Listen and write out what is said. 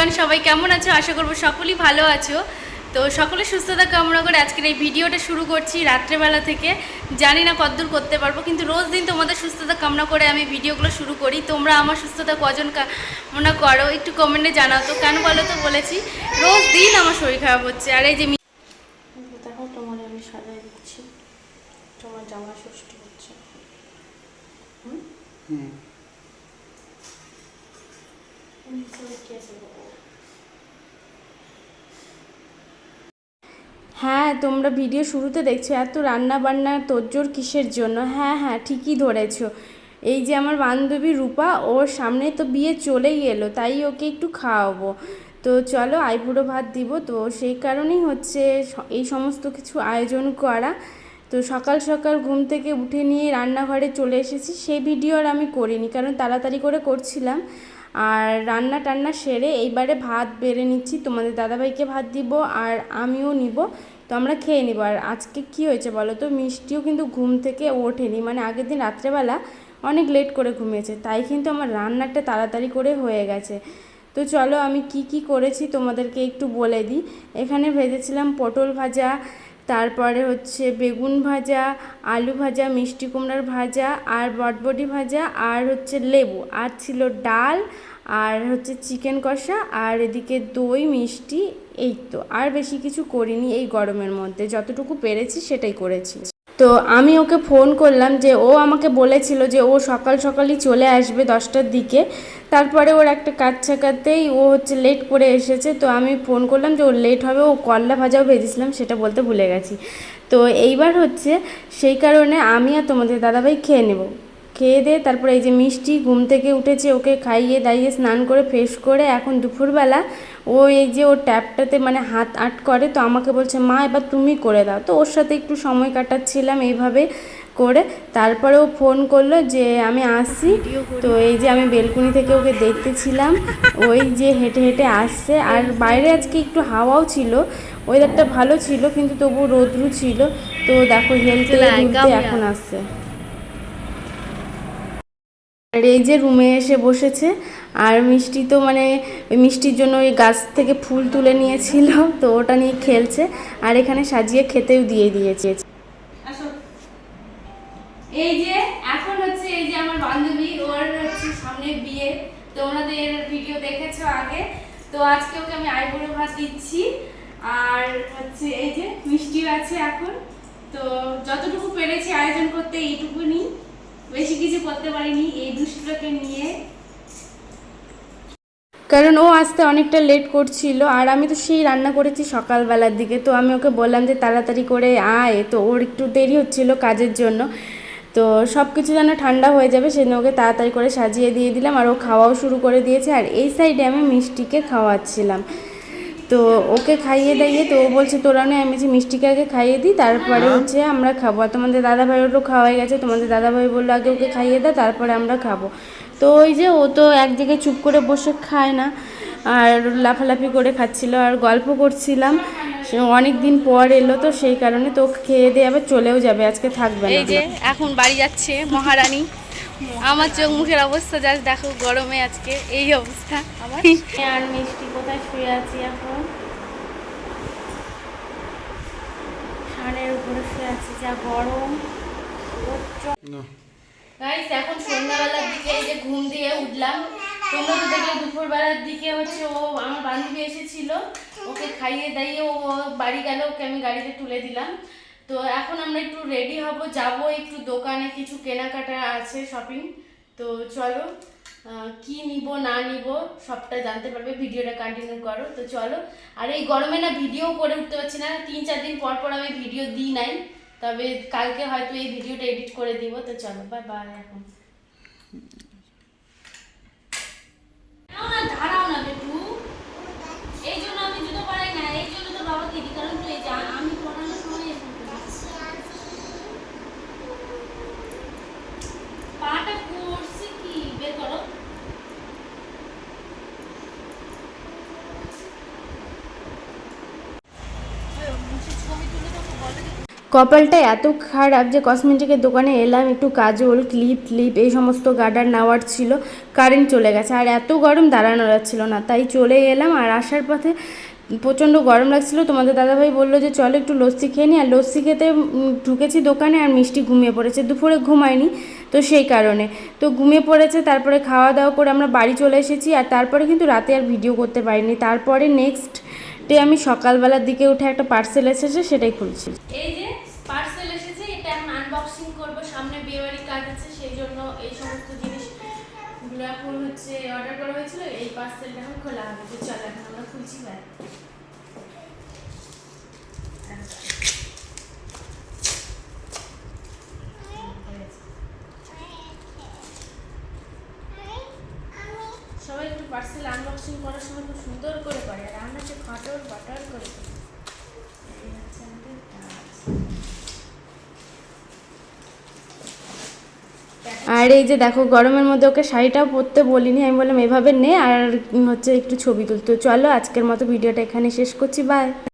Everyone সবাই কেমন আছো? আশা করব সকলেই ভালো আছো। তো সকলে সুস্থতা কামনা করে আজকের এই ভিডিওটা শুরু করছি রাত্রেবেলা থেকে। জানি না কতদূর করতে পারব কিন্তু রোজ দিন তোমাদের সুস্থতা কামনা করে আমি ভিডিওগুলো শুরু করি। তোমরা আমার সুস্থতা কজন কামনা করো একটু কমেন্টে জানাও তো। কেন বলো তো বলেছি রোজ দিন আমার শরীর খারাপ হচ্ছে। আর এই যে দেখো তোমার আমি সাজাই দিচ্ছি। তোমার জামা ষষ্ঠী হচ্ছে। হ্যাঁ তোমরা ভিডিও শুরুতে দেখছ, এত রান্না বান্না তোরজোর কিসের জন্য? হ্যাঁ হ্যাঁ ঠিকই ধরেছো। এই যে আমার বান্ধবী রূপা, ওর সামনে তো বিয়ে চলেই এলো, তাই ওকে একটু খাওয়াবো। তো চলো, আইবুড়ো ভাত দিব। তো সেই কারণেই হচ্ছে এই সমস্ত কিছু আয়োজন করা। তো সকাল সকাল ঘুম থেকে উঠে নিয়ে রান্নাঘরে চলে এসেছি। সেই ভিডিও আর আমি করিনি, কারণ তাড়াতাড়ি করে করছিলাম। আর রান্না টান্না সেরে এইবারে ভাত বেড়ে নিচ্ছি। তোমাদের দাদাভাইকে ভাত দিব আর আমিও নিব। তো আমরা খেয়ে নিব। আর আজকে কি হয়েছে বলো তো? মিষ্টিও কিন্তু ঘুম থেকে ওঠেনি। মানে আগের দিন রাত্রেবেলা অনেক লেট করে ঘুমিয়েছে। তাই কিন্তু আমার রান্নাটা তাড়াতাড়ি করে হয়ে গেছে। তো চলো আমি কি কি করেছি তোমাদেরকে একটু বলে দিই। এখানে ভেজেছিলাম পটল ভাজা তারপরে হচ্ছে বেগুন ভাজা, আলু ভাজা, মিষ্টি কুমড়ার ভাজা, আর বটবটি ভাজা, আর হচ্ছে লেবু। আর ছিল ডাল, আর হচ্ছে চিকেন কষা, আর এদিকে দই, মিষ্টি, এই তো। আর বেশি কিছু করিনি এই গরমের মধ্যে। যতটুকু পেরেছি সেটাই করেছি। তো আমি ওকে ফোন করলাম যে ও আমাকে বলেছিল যে ও সকাল সকালই চলে আসবে দশটার দিকে। তারপরে ওর একটা কাজ ছাকাতেই ও হচ্ছে লেট করে এসেছে। তো আমি ফোন করলাম যে ওর লেট হবে, ও করলা ভাজাও ভেজেছিলাম, সেটা বলতে ভুলে গেছি। তো এইবার হচ্ছে সেই কারণে আমি আর তোমাদের দাদাভাই খেয়ে নেব। খেয়ে দিয়ে তারপরে এই যে মিষ্টি ঘুম থেকে উঠেছে ওকে খাইয়ে দাইয়ে স্নান করে ফ্রেশ করে এখন দুপুরবেলা ও এই যে ওর ট্যাপটাতে মানে হাত আট করে তো আমাকে বলছে মা এবার তুমি করে দাও। তো ওর সাথে একটু সময় কাটাচ্ছিলাম এইভাবে করে তারপরে ও ফোন করল যে আমি আসছি। তো এই যে আমি বেলকুনি থেকে ওকে দেখতেছিলাম ওই যে হেঁটে হেঁটে আসছে। আর বাইরে আজকে একটু হাওয়াও ছিল ওয়েদারটা ভালো ছিল কিন্তু তবু রোদ্রু ছিল। তো দেখো হেলতে এখন আসছে। আর এই যে রুমে এসে বসেছে, আর মিষ্টি তো মানে মিষ্টির জন্য ওই গাছ থেকে ফুল তুলে নিয়েছিল, তো ওটা নিয়ে খেলছে, আর এখানে সাজিয়ে খেতেও দিয়ে দিয়েছে। এই যে এখন হচ্ছে এই যে আমার বান্ধবী, ওর হচ্ছে সামনে বিয়ে, তোমাদের ভিডিও দেখেছ আগে, তো আজকে ওকে আমি আইবুড়ো ভাত দিচ্ছি, আর হচ্ছে এই যে মিষ্টিও আছে এখন, তো যতটুকু পেরেছি আয়োজন করতে এইটুকু এইটুকুনি। বেশি কিছু করতে পারিনি, এই দুষ্টটাকে নিয়ে। কারণ ও আসতে অনেকটা লেট করছিল, আর আমি তো সেই রান্না করেছি সকালবেলার দিকে। তো আমি ওকে বললাম যে, তাড়াতাড়ি করে আয়। তো ওর একটু দেরি হচ্ছিল কাজের জন্য। তো সব কিছু যেন ঠান্ডা হয়ে যাবে সেদিন ওকে তাড়াতাড়ি করে সাজিয়ে দিয়ে দিলাম। আর ও খাওয়াও শুরু করে দিয়েছে। আর এই সাইডে আমি মিষ্টিকে খাওয়াচ্ছিলাম। তো ওকে খাইয়ে দাইয়ে তো ও বলছে তোরা নয় আমি বলছি মিষ্টিকে আগে খাইয়ে দিই তারপরে হচ্ছে আমরা খাব। আর তোমাদের দাদাভাইয়েরও খাওয়া হয়ে গেছে তোমাদের দাদাভাই বলল আগে ওকে খাইয়ে দাও তারপরে আমরা খাব। তো ওই যে ও তো এক জায়গায় চুপ করে বসে খায় না আর লাফালাফি করে খাচ্ছিল আর গল্প করছিলাম। অনেক দিন পর এলো তো সেই কারণে তো ও খেয়ে দিয়ে আবার চলেও যাবে আজকে থাকবে এই যে এখন বাড়ি যাচ্ছে মহারানী। আমার চোখ মুখের অবস্থা যা দেখো গরমে আজকে এই অবস্থা আমার। আর মিষ্টি কোথায় শুয়ে আছি এখন? সানের উপরে শুয়ে আছি যা গরম। গাইস এখন সন্ধ্যাবেলার দিকে এই যে ঘুম দিয়ে উঠলাম। তোমরা তো দেখলে দুপুরবেলার দিকে হচ্ছে ও আমার বান্ধবী এসেছিল। ওকে খাইয়ে দাইয়ে ও বাড়ি গেল ওকে আমি গাড়িতে তুলে দিলাম। তো এখন আমরা একটু রেডি হব, যাব একটু দোকানে, কিছু কেনাকাটা আছে শপিং তো চলো কি নিব, না নিব, সবটা জানতে পারবে, ভিডিওটা কন্টিনিউ করো। তো চলো, আর এই গরমে না ভিডিও করে উঠতে পারছি না, তিন চার দিন পর পর আমি ভিডিও দিই নাই, তবে কালকে হয়তো এই ভিডিওটা এডিট করে দিব। তো চলো বাই বাই এখন। না ধারাও না এই জন্য আমি জুতো পরাই না এই জন্য তো বাবাকে দিই কারণ তো এই যে আমি পড়ানোর সময় এরকম করি। পাটা করছি কি বের করো কপালটা এত খারাপ যে কসমেটিকের দোকানে এলাম, একটু কাজল, ক্লিপ ক্লিপ এই সমস্ত গার্ডার নেওয়ার ছিল কারেন্ট চলে গেছে। আর এত গরম দাঁড়ানো যাচ্ছিল না, তাই চলে এলাম আর আসার পথে প্রচণ্ড গরম লাগছিল। তোমাদের দাদাভাই বলল যে, চলো একটু লস্যি খেয়ে নিই আর লস্যি খেতে ঢুকেছি দোকানে আর মিষ্টি ঘুমিয়ে পড়েছে। দুপুরে ঘুমায়নি তো সেই কারণে। তো ঘুমিয়ে পড়েছে, তারপরে খাওয়া দাওয়া করে আমরা বাড়ি চলে এসেছি আর তারপরে কিন্তু রাতে আর ভিডিও করতে পারিনি। তারপরে নেক্সট ডে আমি সকালবেলার দিকে উঠে একটা পার্সেল এসেছে, সেটাই খুলছি। এই যে পার্সেল এসেছে এটা এখন আনবক্সিং করব সামনে বিয়েবাড়ির কাজ আছে সেই জন্য এই সমস্ত জিনিস এখন হচ্ছে অর্ডার করা হয়েছিল, এই পার্সেলটা এখন খোলা হবে। তো চলো এখন আমরা খুলছি ভাই সবাই একটু পার্সেল আনবক্সিং করার সময় খুব সুন্দর করে করে, আর আমরা হচ্ছে খটর বটর করে করি এই হচ্ছে আমাদের কাজ। আর এই যে দেখো, গরমের মধ্যে ওকে শাড়িটাও পরতে বলিনি। আমি বললাম, এভাবে নে আর হচ্ছে একটু ছবি তুলতে চলো, আজকের মতো ভিডিওটা এখানে শেষ করছি। বাই